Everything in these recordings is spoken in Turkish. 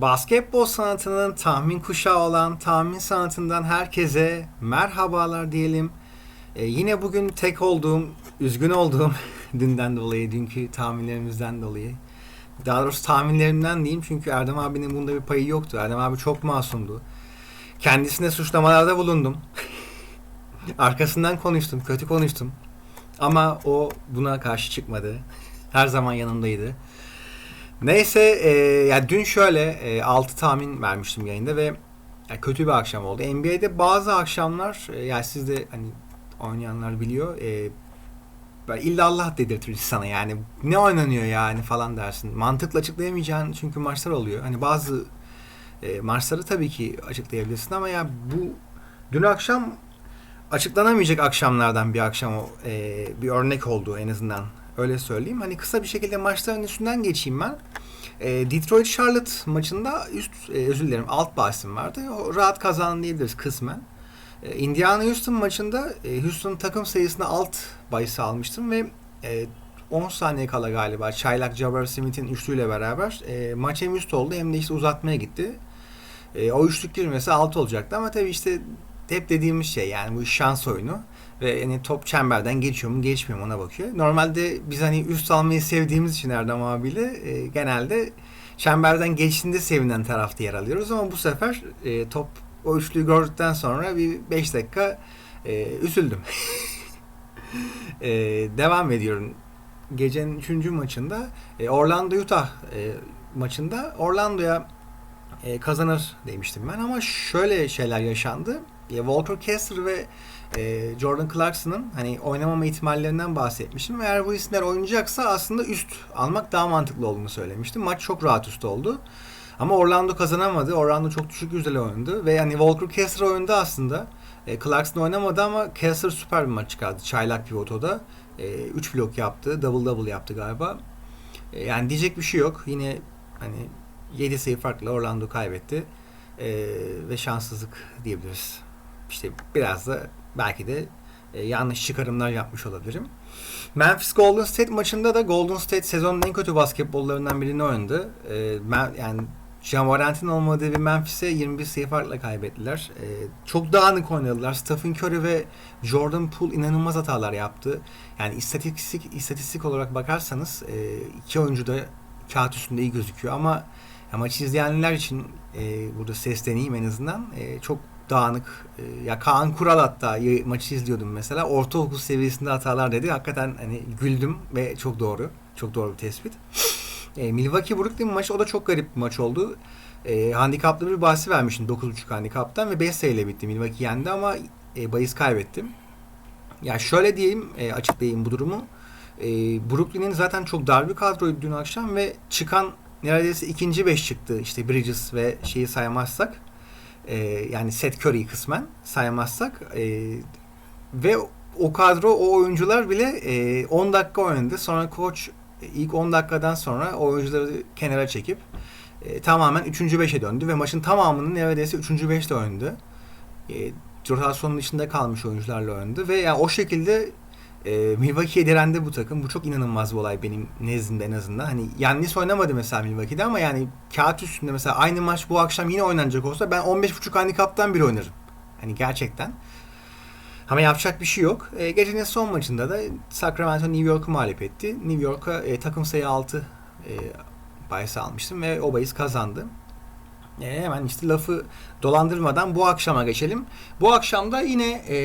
Basketbol sanatının tahmin kuşağı olan tahmin sanatından herkese merhabalar diyelim. Ee, yine bugün tek olduğum, üzgün olduğum dünden dolayı, dünkü tahminlerimizden dolayı. Daha doğrusu tahminlerimden diyeyim çünkü Erdem abinin bunda bir payı yoktu. Erdem abi çok masumdu. Kendisine suçlamalarda bulundum. Arkasından konuştum, kötü konuştum. Ama o buna karşı çıkmadı. Her zaman yanımdaydı. Neyse e, yani dün şöyle e, 6 tahmin vermiştim yayında ve yani kötü bir akşam oldu. NBA'de bazı akşamlar e, yani siz de hani oynayanlar biliyor e, böyle illa Allah dedirtir sana yani ne oynanıyor yani falan dersin. Mantıkla açıklayamayacağın çünkü maçlar oluyor. Hani bazı e, maçları tabii ki açıklayabilirsin ama ya bu dün akşam açıklanamayacak akşamlardan bir akşam e, bir örnek oldu en azından öyle söyleyeyim. Hani kısa bir şekilde maçların üstünden geçeyim ben. E, Detroit Charlotte maçında üst e, özür dilerim alt bahisim vardı. O rahat kazandı diyebiliriz kısmen. E, Indiana Houston maçında e, Houston takım sayısında alt bahisi almıştım ve e, 10 saniye kala galiba Çaylak Jabbar Smith'in üçlüyle beraber e, maç hem üst oldu hem de işte uzatmaya gitti. E, o üçlük girmesi alt olacaktı ama tabii işte hep dediğimiz şey yani bu şans oyunu ve hani top çemberden geçiyor mu geçmiyor mu ona bakıyor. Normalde biz hani üst almayı sevdiğimiz için Erdem abiyle e, genelde çemberden geçtiğinde sevinen tarafta yer alıyoruz ama bu sefer e, top o üçlüyü gördükten sonra bir 5 dakika e, üzüldüm. e, devam ediyorum. Gecenin 3. maçında e, Orlando Utah e, maçında Orlando'ya e, kazanır demiştim ben ama şöyle şeyler yaşandı. E, Walker Kessler ve e, Jordan Clarkson'ın hani oynamama ihtimallerinden bahsetmiştim. Eğer bu isimler oynayacaksa aslında üst almak daha mantıklı olduğunu söylemiştim. Maç çok rahat üst oldu. Ama Orlando kazanamadı. Orlando çok düşük yüzdeli oynadı. Ve yani Walker Kessler oynadı aslında. E, Clarkson oynamadı ama Kessler süper bir maç çıkardı. Çaylak pivotoda. 3 e, blok yaptı. Double double yaptı galiba. E, yani diyecek bir şey yok. Yine hani 7 sayı farklı Orlando kaybetti. E, ve şanssızlık diyebiliriz. İşte biraz da belki de e, yanlış çıkarımlar yapmış olabilirim. Memphis Golden State maçında da Golden State sezonun en kötü basketbollarından birini oynadı. E, yani Jamorant'in olmadığı bir Memphis'e 21 sayı farkla kaybettiler. E, çok dağınık oynadılar. Stephen Curry ve Jordan Poole inanılmaz hatalar yaptı. Yani istatistik istatistik olarak bakarsanız e, iki oyuncu da kağıt üstünde iyi gözüküyor ama ya maçı izleyenler için e, burada sesleneyim en azından. E, çok dağınık. E, ya Kaan Kural hatta maçı izliyordum mesela. Ortaokul seviyesinde hatalar dedi. Hakikaten hani güldüm ve çok doğru. Çok doğru bir tespit. E, Milwaukee Brooklyn maçı o da çok garip bir maç oldu. E, handikaplı bir bahsi vermiştim 9.5 handikaptan ve 5 sayıyla bitti. Milwaukee yendi ama e, bahis kaybettim. Ya şöyle diyeyim, e, açıklayayım bu durumu. E, Brooklyn'in zaten çok dar bir kadroydu dün akşam ve çıkan neredeyse ikinci beş çıktı. İşte Bridges ve şeyi saymazsak e, yani Seth Curry'i kısmen saymazsak e, ve o kadro o oyuncular bile e, 10 dakika oynadı. Sonra koç ilk 10 dakikadan sonra oyuncuları kenara çekip e, tamamen 3. 5'e döndü ve maçın tamamının neredeyse 3. 5'te oynadı. E, rotasyonun içinde kalmış oyuncularla oynadı ve yani o şekilde e, Milwaukee'ye direndi bu takım. Bu çok inanılmaz bir olay benim nezdimde en azından. Hani Yannis oynamadı mesela Milwaukee'de ama yani kağıt üstünde mesela aynı maç bu akşam yine oynanacak olsa ben 15.5 handikaptan bir oynarım. Hani gerçekten. Ama yapacak bir şey yok. E, gecenin son maçında da Sacramento New York'u mağlup etti. New York'a e, takım sayı 6 e, bahis almıştım ve o bahis kazandı. E, hemen işte lafı dolandırmadan bu akşama geçelim. Bu akşamda yine e,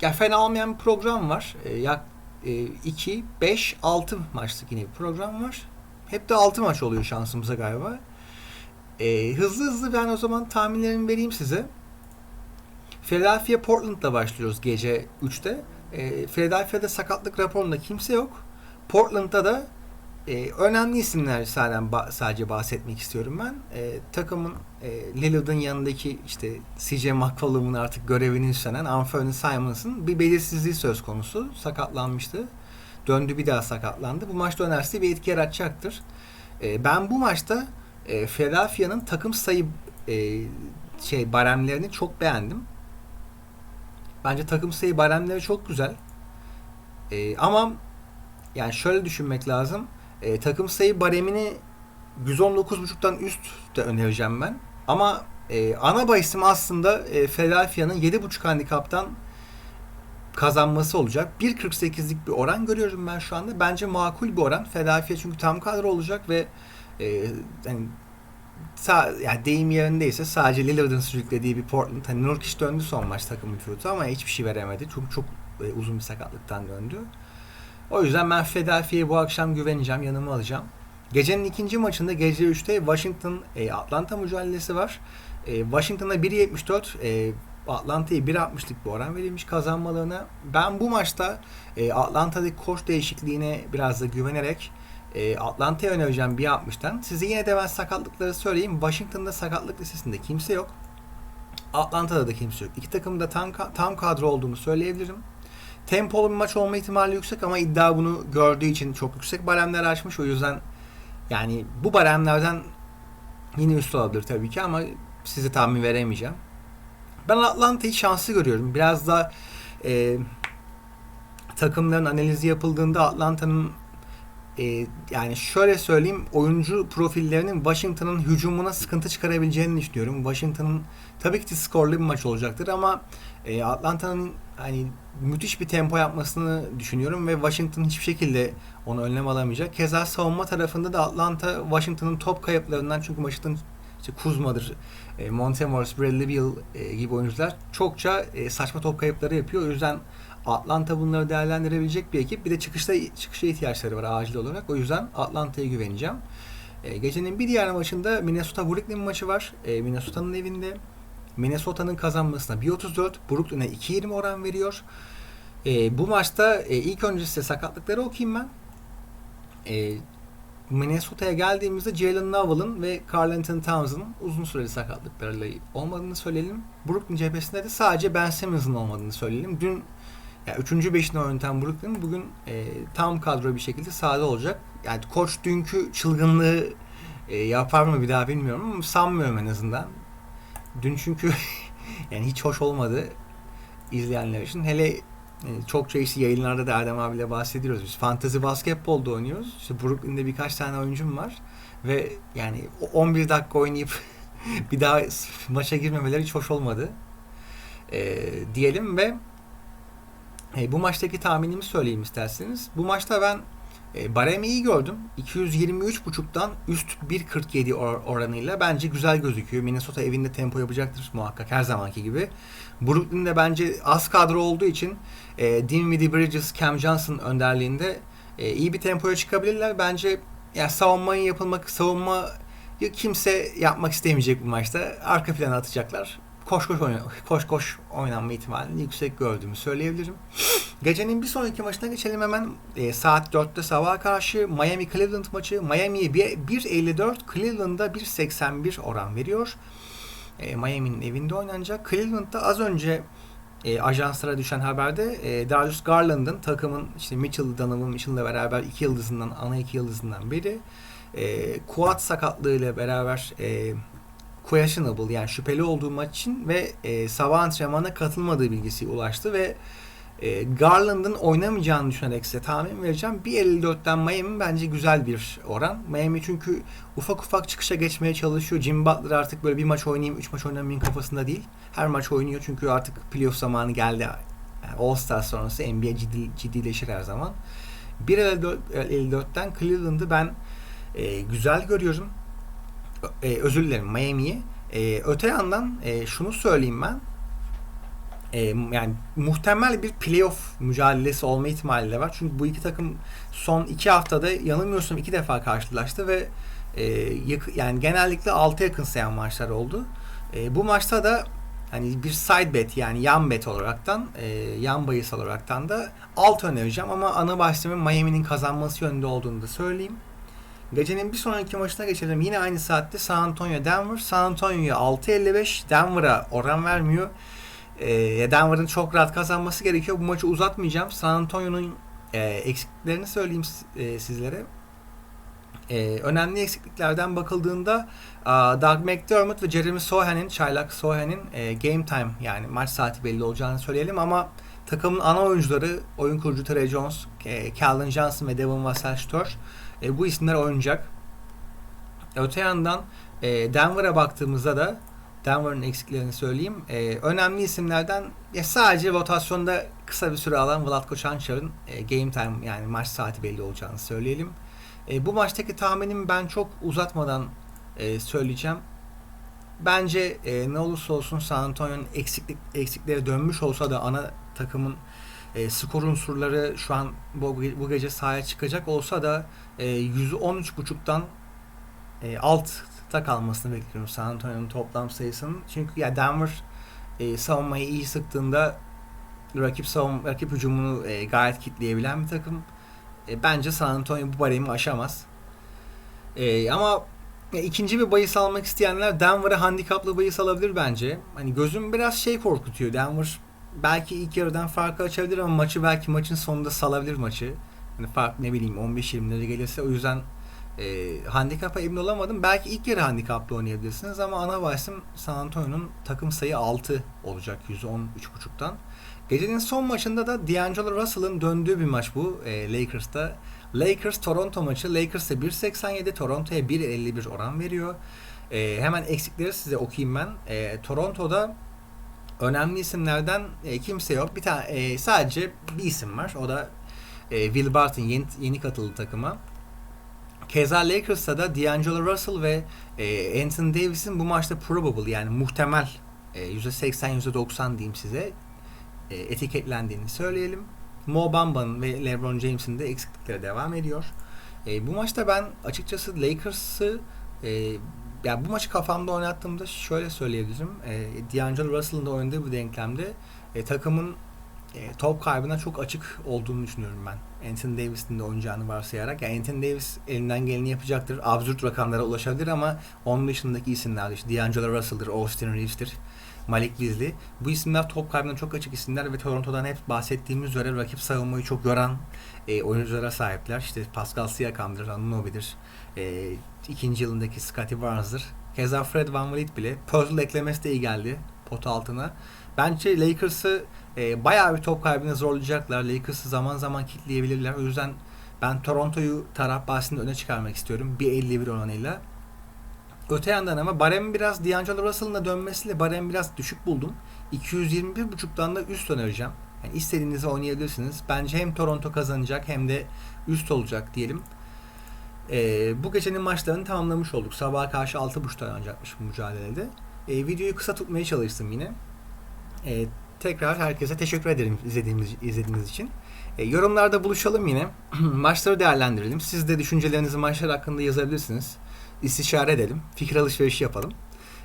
ya fena olmayan bir program var. E, yak 2, 5, 6 maçlık yine bir program var. Hep de 6 maç oluyor şansımıza galiba. E, hızlı hızlı ben o zaman tahminlerimi vereyim size. Philadelphia Portland'la başlıyoruz gece 3'te. E, Philadelphia'da sakatlık raporunda kimse yok. Portland'da da e, önemli isimler sadece, sadece bahsetmek istiyorum ben. E, takımın e, Lillard'ın yanındaki işte CJ McCollum'un artık görevini üstlenen Anthony Simons'ın bir belirsizliği söz konusu. Sakatlanmıştı. Döndü bir daha sakatlandı. Bu maç dönerse bir etki yaratacaktır. E, ben bu maçta e, Philadelphia'nın takım sayı e, şey baremlerini çok beğendim. Bence takım sayı baremleri çok güzel. E, ama yani şöyle düşünmek lazım. E, takım sayı baremini 119.5'tan üst de önereceğim ben. Ama e, ana bahisim aslında e, Philadelphia'nın 7.5 handikaptan kazanması olacak. 1.48'lik bir oran görüyorum ben şu anda. Bence makul bir oran. Philadelphia çünkü tam kadro olacak ve e, yani sağ, yani deyim yerindeyse sadece Lillard'ın sürüklediği bir Portland. Hani Nurkic döndü son maç takımın pivotu ama hiçbir şey veremedi. Çünkü çok e, uzun bir sakatlıktan döndü. O yüzden ben Philadelphia'ya bu akşam güveneceğim. Yanıma alacağım. Gecenin ikinci maçında gece 3'te Washington e, Atlanta mücadelesi var. E, Washington'a 1.74 e, Atlanta'ya 1.60'lık bir oran verilmiş kazanmalarına. Ben bu maçta e, Atlanta'daki koç değişikliğine biraz da güvenerek e, Atlanta'ya önereceğim 1.60'tan. Size yine de ben sakatlıkları söyleyeyim. Washington'da sakatlık listesinde kimse yok. Atlanta'da da kimse yok. İki takım da tam, tam kadro olduğunu söyleyebilirim. Tempolu bir maç olma ihtimali yüksek ama iddia bunu gördüğü için çok yüksek baremler açmış. O yüzden yani bu baremlerden yine üstü olabilir tabii ki ama size tahmin veremeyeceğim. Ben Atlanta'yı şanslı görüyorum. Biraz da e, takımların analizi yapıldığında Atlanta'nın e, yani şöyle söyleyeyim oyuncu profillerinin Washington'ın hücumuna sıkıntı çıkarabileceğini düşünüyorum. Washington'ın tabii ki skorlu bir maç olacaktır ama e, Atlanta'nın hani müthiş bir tempo yapmasını düşünüyorum ve Washington hiçbir şekilde onu önlem alamayacak. Keza savunma tarafında da Atlanta Washington'ın top kayıplarından çünkü Washington işte Kuzma'dır, e, Montemorris, Bradley Beal e, gibi oyuncular çokça e, saçma top kayıpları yapıyor. O yüzden Atlanta bunları değerlendirebilecek bir ekip. Bir de çıkışta çıkışa ihtiyaçları var acil olarak. O yüzden Atlanta'ya güveneceğim. E, gecenin bir diğer maçında Minnesota Brooklyn maçı var. E, Minnesota'nın evinde. Minnesota'nın kazanmasına 1.34, Brooklyn'e 2.20 oran veriyor. E, bu maçta e, ilk önce size sakatlıkları okuyayım ben. E, Minnesota'ya geldiğimizde Jalen Novel'ın ve Carl Anthony Towns'ın uzun süreli sakatlıklarıyla olmadığını söyleyelim. Brooklyn cephesinde de sadece Ben Simmons'ın olmadığını söyleyelim. Dün yani üçüncü beşini oynatan Brooklyn bugün e, tam kadro bir şekilde sahada olacak. Yani koç dünkü çılgınlığı e, yapar mı bir daha bilmiyorum ama sanmıyorum en azından. Dün çünkü yani hiç hoş olmadı izleyenler için. Hele e, çokça işte yayınlarda da Erdem abiyle bahsediyoruz. Biz fantazi basketbolda oynuyoruz. İşte Brooklyn'de birkaç tane oyuncum var ve yani 11 dakika oynayıp bir daha maça girmemeleri hiç hoş olmadı. E, diyelim ve e, bu maçtaki tahminimi söyleyeyim isterseniz. Bu maçta ben e, Barem'i iyi gördüm. 223.5'tan üst 1.47 or- oranıyla bence güzel gözüküyor. Minnesota evinde tempo yapacaktır muhakkak her zamanki gibi. Brooklyn'de bence az kadro olduğu için e, Dinwiddie Bridges, Cam Johnson önderliğinde e, iyi bir tempoya çıkabilirler. Benge ya savunmayı yapılmak, savunma kimse yapmak istemeyecek bu maçta. Arka plana atacaklar koş koş oyna, koş koş oynanma ihtimalini yüksek gördüğümü söyleyebilirim. Gecenin bir sonraki maçına geçelim hemen. E, saat 4'te sabah karşı Miami Cleveland maçı. Miami'ye 1.54, Cleveland'a 1.81 oran veriyor. E, Miami'nin evinde oynanacak. Cleveland'da az önce e, ajanslara düşen haberde e, Darius Garland'ın takımın işte Mitchell, Donovan Mitchell'la beraber iki yıldızından, ana iki yıldızından biri. E, kuat sakatlığıyla beraber e, questionable yani şüpheli olduğu maç için ve e, sabah antrenmana katılmadığı bilgisi ulaştı ve e, Garland'ın oynamayacağını düşünerek size tahmin vereceğim. 1.54'ten Miami bence güzel bir oran. Miami çünkü ufak ufak çıkışa geçmeye çalışıyor. Jim Butler artık böyle bir maç oynayayım, üç maç oynamayayım kafasında değil. Her maç oynuyor çünkü artık playoff zamanı geldi. Yani All Star sonrası NBA ciddi, ciddileşir her zaman. 1.54'ten Cleveland'ı ben e, güzel görüyorum e, özür dilerim Miami'yi. E, öte yandan e, şunu söyleyeyim ben. E, yani muhtemel bir playoff mücadelesi olma ihtimali de var. Çünkü bu iki takım son iki haftada yanılmıyorsam iki defa karşılaştı ve e, yakı, yani genellikle altı yakın sayan maçlar oldu. E, bu maçta da hani bir side bet yani yan bet olaraktan e, yan bahis olaraktan da alt önereceğim ama ana bahsimin Miami'nin kazanması yönünde olduğunu da söyleyeyim. Gecenin bir sonraki maçına geçelim. Yine aynı saatte San Antonio Denver. San Antonio'ya 6.55. Denver'a oran vermiyor. E, Denver'ın çok rahat kazanması gerekiyor. Bu maçı uzatmayacağım. San Antonio'nun e, eksikliklerini söyleyeyim e, sizlere. E, önemli eksikliklerden bakıldığında a, Doug McDermott ve Jeremy Sohan'in, Çaylak Sohan'in e, game time yani maç saati belli olacağını söyleyelim ama takımın ana oyuncuları oyun kurucu Trey Jones, e, Calvin Johnson ve Devin Vassell e, bu isimler oynayacak. Öte yandan e, Denver'a baktığımızda da Denver'ın eksiklerini söyleyeyim. E, önemli isimlerden ya sadece rotasyonda kısa bir süre alan Vlatko Čančar'ın e, game time yani maç saati belli olacağını söyleyelim. E, bu maçtaki tahminim ben çok uzatmadan e, söyleyeceğim. Bence e, ne olursa olsun San Antonio'nun eksiklik eksikleri dönmüş olsa da ana takımın e, skor unsurları şu an bu, bu gece sahaya çıkacak olsa da e, %13.5'tan e, altta kalmasını bekliyorum San Antonio'nun toplam sayısının. Çünkü ya Denver e, savunmayı iyi sıktığında rakip savun rakip hücumunu e, gayet kitleyebilen bir takım. E, bence San Antonio bu baremi aşamaz. E, ama ya, ikinci bir bahis almak isteyenler Denver'a handikaplı bahis alabilir bence. Hani gözüm biraz şey korkutuyor. Denver belki ilk yarıdan farkı açabilir ama maçı belki maçın sonunda salabilir maçı. Hani fark ne bileyim 15-20'lere gelirse o yüzden e, handikapa emin olamadım. Belki ilk yarı handikaplı oynayabilirsiniz ama ana bahisim San Antonio'nun takım sayı 6 olacak %13.5'tan. Gecenin son maçında da D'Angelo Russell'ın döndüğü bir maç bu e, Lakers'ta. Lakers Toronto maçı. Lakers'a 1.87, Toronto'ya 1.51 oran veriyor. E, hemen eksikleri size okuyayım ben. E, Toronto'da önemli isimlerden e, kimse yok. Bir tane e, sadece bir isim var. O da e, Will Barton yeni, yeni katıldı takıma. Keza Lakers'ta da D'Angelo Russell ve e, Anthony Davis'in bu maçta probable yani muhtemel e, %80 %90 diyeyim size e, etiketlendiğini söyleyelim. Mo Bamba'nın ve LeBron James'in de eksiklikleri devam ediyor. E, bu maçta ben açıkçası Lakers'ı e, yani bu maçı kafamda oynattığımda şöyle söyleyebilirim. E, D'Angelo Russell'ın da oynadığı bir denklemde e, takımın e, top kaybına çok açık olduğunu düşünüyorum ben. Anthony Davis'in de oynayacağını varsayarak. Yani Anthony Davis elinden geleni yapacaktır. Absürt rakamlara ulaşabilir ama onun dışındaki isimler işte D'Angelo Russell'dır, Austin Reeves'tir. Malik Beasley. Bu isimler top kaybına çok açık isimler ve Toronto'dan hep bahsettiğimiz üzere rakip savunmayı çok yoran e, oyunculara sahipler. İşte Pascal Siakam'dır, Anunoby'dir. E, ikinci yılındaki Scottie Barnes'dır. Keza Fred VanVleet bile. Puzzle eklemesi de iyi geldi pot altına. Bence Lakers'ı e, bayağı bir top kaybını zorlayacaklar. Lakers'ı zaman zaman kitleyebilirler. O yüzden ben Toronto'yu taraf bahsinde öne çıkarmak istiyorum. 1.51 oranıyla. Öte yandan ama Barem'in biraz D'Angelo Russell'ın dönmesiyle Barem'i biraz düşük buldum. 221.5'tan da üst önereceğim. Yani istediğinizi oynayabilirsiniz. Bence hem Toronto kazanacak hem de üst olacak diyelim. Ee, bu gecenin maçlarını tamamlamış olduk. Sabaha karşı 6.30'da oynayacakmış bu mücadelede. Ee, videoyu kısa tutmaya çalıştım yine. Ee, tekrar herkese teşekkür ederim izlediğiniz, izlediğiniz için. Ee, yorumlarda buluşalım yine. Maçları değerlendirelim. Siz de düşüncelerinizi maçlar hakkında yazabilirsiniz istişare edelim. Fikir alışverişi yapalım.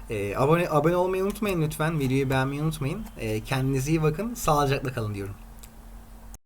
Ee, abone abone olmayı unutmayın lütfen. Videoyu beğenmeyi unutmayın. Ee, kendinize iyi bakın. Sağlıcakla kalın diyorum.